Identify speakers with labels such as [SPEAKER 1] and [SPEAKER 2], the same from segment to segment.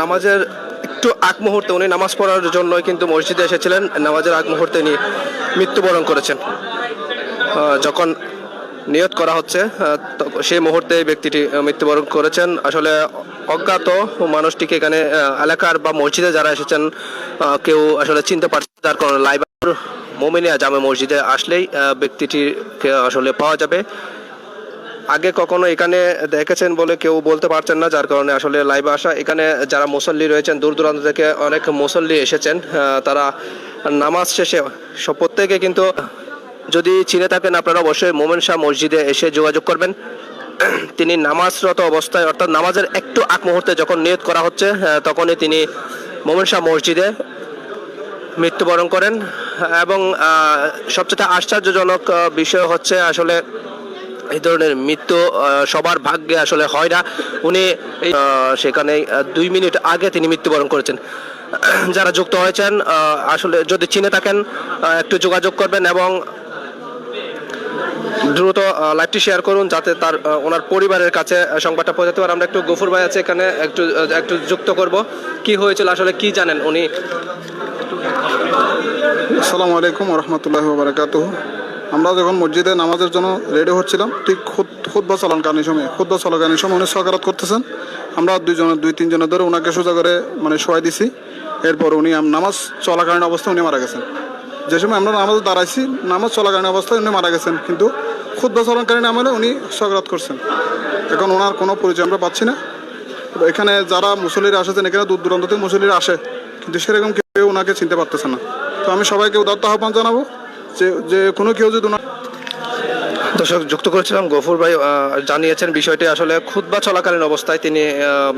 [SPEAKER 1] নামাজের একটু আগ মুহূর্তে উনি নামাজ পড়ার জন্যই কিন্তু মসজিদে এসেছিলেন। নামাজের আগ মুহূর্তে উনি মৃত্যুবরণ করেছেন। যখন নিয়ত করা হচ্ছে সেই মুহূর্তে ব্যক্তিটি মৃত্যুবরণ করেছেন। আসলে অজ্ঞাত মানুষটিকে এখানে এলাকার বা মসজিদে যারা এসেছেন কেউ আসলে চিনতে পারছে যার কারণে লাইভ মোমিনিয়া জামে মসজিদে আসলেই ব্যক্তিটিকে আসলে পাওয়া যাবে। আগে কখনো এখানে দেখেছেন বলে কেউ বলতে পারছেন না, যার কারণে আসলে লাইভে আসা। এখানে যারা মুসল্লি রয়েছেন, দূর দূরান্ত থেকে অনেক মুসল্লি এসেছেন। তারা নামাজ শেষে প্রত্যেকে কিন্তু যদি চিনে থাকেন আপনারা অবশ্যই মোমেন শাহ মসজিদে এসে যোগাযোগ করবেন। তিনি নামাজরত অবস্থায়, অর্থাৎ নামাজের একটু আগ মুহূর্তে যখন নিয়ত করা হচ্ছে তখনই তিনি মোমেন শাহ মসজিদে মৃত্যুবরণ করেন। এবং সবচেয়ে আশ্চর্যজনক বিষয় হচ্ছে আসলে এই ধরনের মৃত্যু সবার ভাগ্যে আসলে হয় না। উনি সেখানে দুই মিনিট আগে তিনি মৃত্যুবরণ করেছেন। যারা যুক্ত হয়েছেন আসলে যদি চিনে থাকেন একটু যোগাযোগ করবেন এবং দ্রুত লাইভটি শেয়ার করুন যাতে তার ওনার পরিবারের কাছে সংবাদটা পৌঁছাতে পারে। আমরা একটু গফুর ভাই আছে এখানে, একটু একটু যুক্ত করব। কি হয়েছিল, আসলে কি জানেন উনি?
[SPEAKER 2] আসসালামু আলাইকুম রহমতুল্লাহ বারাকাত আমরা যখন মসজিদে নামাজের জন্য রেডি হচ্ছিলাম, ঠিক খুদ চলনকালীন সময় খুদ্া চলনকালীন সময় উনি সকারাত করতেছেন। আমরা দুইজনে, দুই, তিনজনের ধরে ওনাকে সোজা করে মানে শোয়াই দিছি। এরপর উনি নামাজ চলাকালীন অবস্থায় উনি মারা গেছেন। যে সময় আমরা নামাজ দাঁড়াইছি, নামাজ চলাকালীন অবস্থায় উনি মারা গেছেন। কিন্তু খুদ্া চলনকালীন আমলে উনি সকারাত করছেন। এখন ওনার কোনো পরিচয় আমরা পাচ্ছি না। এখানে যারা মুসল্লিরা আসেছেন, এখানে দূর দূরান্ত থেকে মুসল্লিরা আসে। কিন্তু সেরকম কেউ ওনাকে চিনতে পারতেছে না। তো আমি সবাইকে উদাত্ত আহ্বান জানাব। যে যে কোনো কেউ যদি
[SPEAKER 1] দর্শক, যুক্ত করেছিলাম, গফুর ভাই জানিয়েছেন বিষয়টি আসলে খুতবা চলাকালীন অবস্থায় তিনি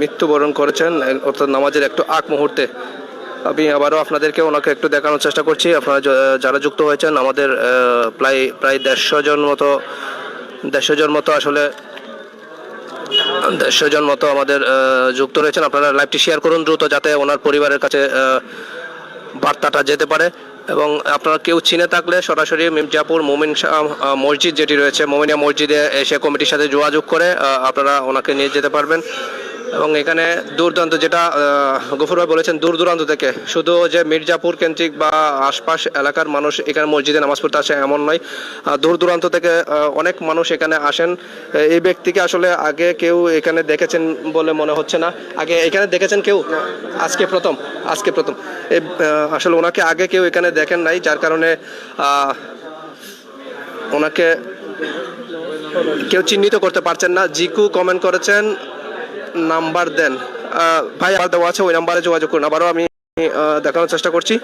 [SPEAKER 1] মৃত্যুবরণ করেছেন অর্থাৎ নামাজের একটু আগ মুহূর্তে। আমি আবারও আপনাদেরকে ওনাকে একটু দেখানোর চেষ্টা করছি। আপনারা যারা যুক্ত হয়েছেন, আমাদের প্রায় প্রায় দেড়শো জন মতো, দেড়শো জন মতো আসলে, দেড়শো জন মতো আমাদের যুক্ত রয়েছেন। আপনারা লাইভটি শেয়ার করুন দ্রুত যাতে ওনার পরিবারের কাছে বার্তাটা যেতে পারে। এবং আপনারা কেউ চিনে থাকলে সরাসরি মির্জাপুর মোমিন মসজিদ যেটি রয়েছে, মোমিনিয়া মসজিদে এসে কমিটির সাথে যোগাযোগ করে আপনারা ওনাকে নিয়ে যেতে পারবেন। এবং এখানে দূর দূরান্ত যেটা গফুর ভাই বলেছেন দূর দূরান্ত থেকে। শুধু যে মির্জাপুর কেন্দ্রিক বা আশপাশ এলাকার মানুষ এখানে মসজিদে নামাজ পড়তে আসে এমন নয়। দূর দূরান্ত থেকে অনেক মানুষ এখানে আসেন। এই ব্যক্তিকে আসলে আগে কেউ এখানে দেখেছেন বলে মনে হচ্ছে না। আগে এখানে দেখেছেন কেউ? আজকে প্রথম আজকে প্রথম। আসলে ওনাকে আগে কেউ এখানে দেখেন নাই, যার কারণে ওনাকে কেউ চিহ্নিত করতে পারছেন না। জিকু কমেন্ট করেছেন নাম্বার দেন। ভাই, আমার দেওয়া আছে, ওই নাম্বারে যোগাযোগ করুন। আবারও আমি দেখানোর চেষ্টা করছি।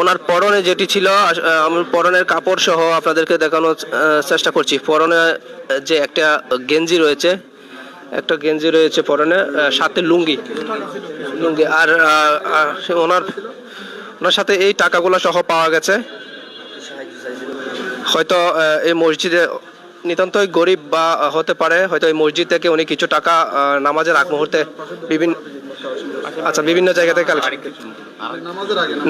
[SPEAKER 1] ওনার পরনে যেটি ছিল আমি পরনের কাপড় সহ আপনাদেরকে দেখানোর চেষ্টা করছি। পরনে যে একটা গেঞ্জি রয়েছে, একটা গেঞ্জি রয়েছে পরনে সাথে লুঙ্গি। লুঙ্গি, আর ওনার ওনার সাথে এই টাকাগুলো সহ পাওয়া গেছে। হয়তো এই মসজিদে নিতান্তই গরিব বা হতে পারে, হয়তো এই মসজিদ থেকে উনি কিছু টাকা নামাজের আগ মুহূর্তে বিভিন্ন আচ্ছা বিভিন্ন জায়গা থেকে কালেকশন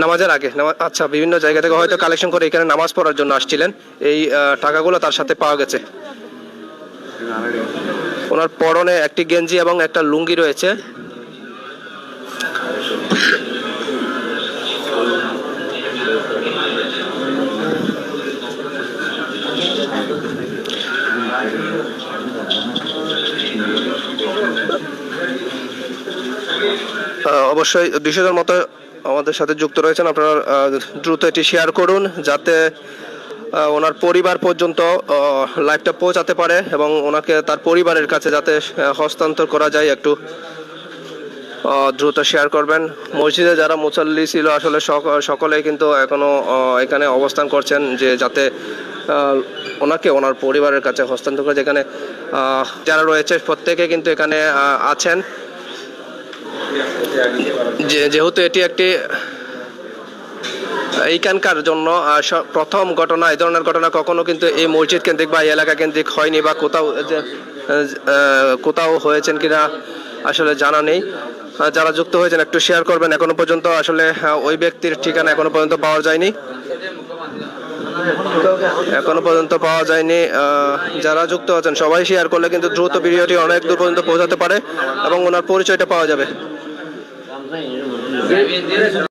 [SPEAKER 2] নামাজের আগে
[SPEAKER 1] আচ্ছা বিভিন্ন জায়গা থেকে হয়তো কালেকশন করে এখানে নামাজ পড়ার জন্য আসছিলেন। এই টাকাগুলো তার সাথে পাওয়া গেছে। ওনার পরনে একটি গেঞ্জি এবং একটা লুঙ্গি রয়েছে। অবশ্যই দুশো জন মতো আমাদের সাথে যুক্ত রয়েছেন। আপনারা দ্রুত এটি শেয়ার করুন যাতে ওনার পরিবার পর্যন্ত লাইভটা পৌঁছাতে পারে এবং ওনাকে তার পরিবারের কাছে যাতে হস্তান্তর করা যায় একটু দ্রুত শেয়ার করবেন। মসজিদে যারা মুসল্লি ছিল আসলে সক- সকলেই কিন্তু এখনও আহ, এখানে অবস্থান করছেন যে যাতে ওনাকে ওনার পরিবারের কাছে হস্তান্তর করে যেখানে যারা রয়েছে প্রত্যেকে কিন্তু এখানে আছেন। যেহেতু এটি একটি এইখানকার জন্য প্রথম ঘটনা, এই ধরনের ঘটনা কখনো কিন্তু এই মসজিদ কেন্দ্রিক বা এলাকা কেন্দ্রিক হয়নি বা কোথাও কোথাও হয়েছেন কিনা আসলে জানা নেই। যারা যুক্ত হয়েছেন একটু শেয়ার করবেন। এখনও পর্যন্ত আসলে ওই ব্যক্তির ঠিকানা এখনও পর্যন্ত পাওয়া যায়নি। এখনও পর্যন্ত পাওয়া যায়নি। যারা যুক্ত আছেন সবাই শেয়ার করলে কিন্তু দ্রুত ভিডিওটি অনেক দূর পর্যন্ত পৌঁছাতে পারে এবং ওনার পরিচয়টা পাওয়া যাবে। 改你的生活方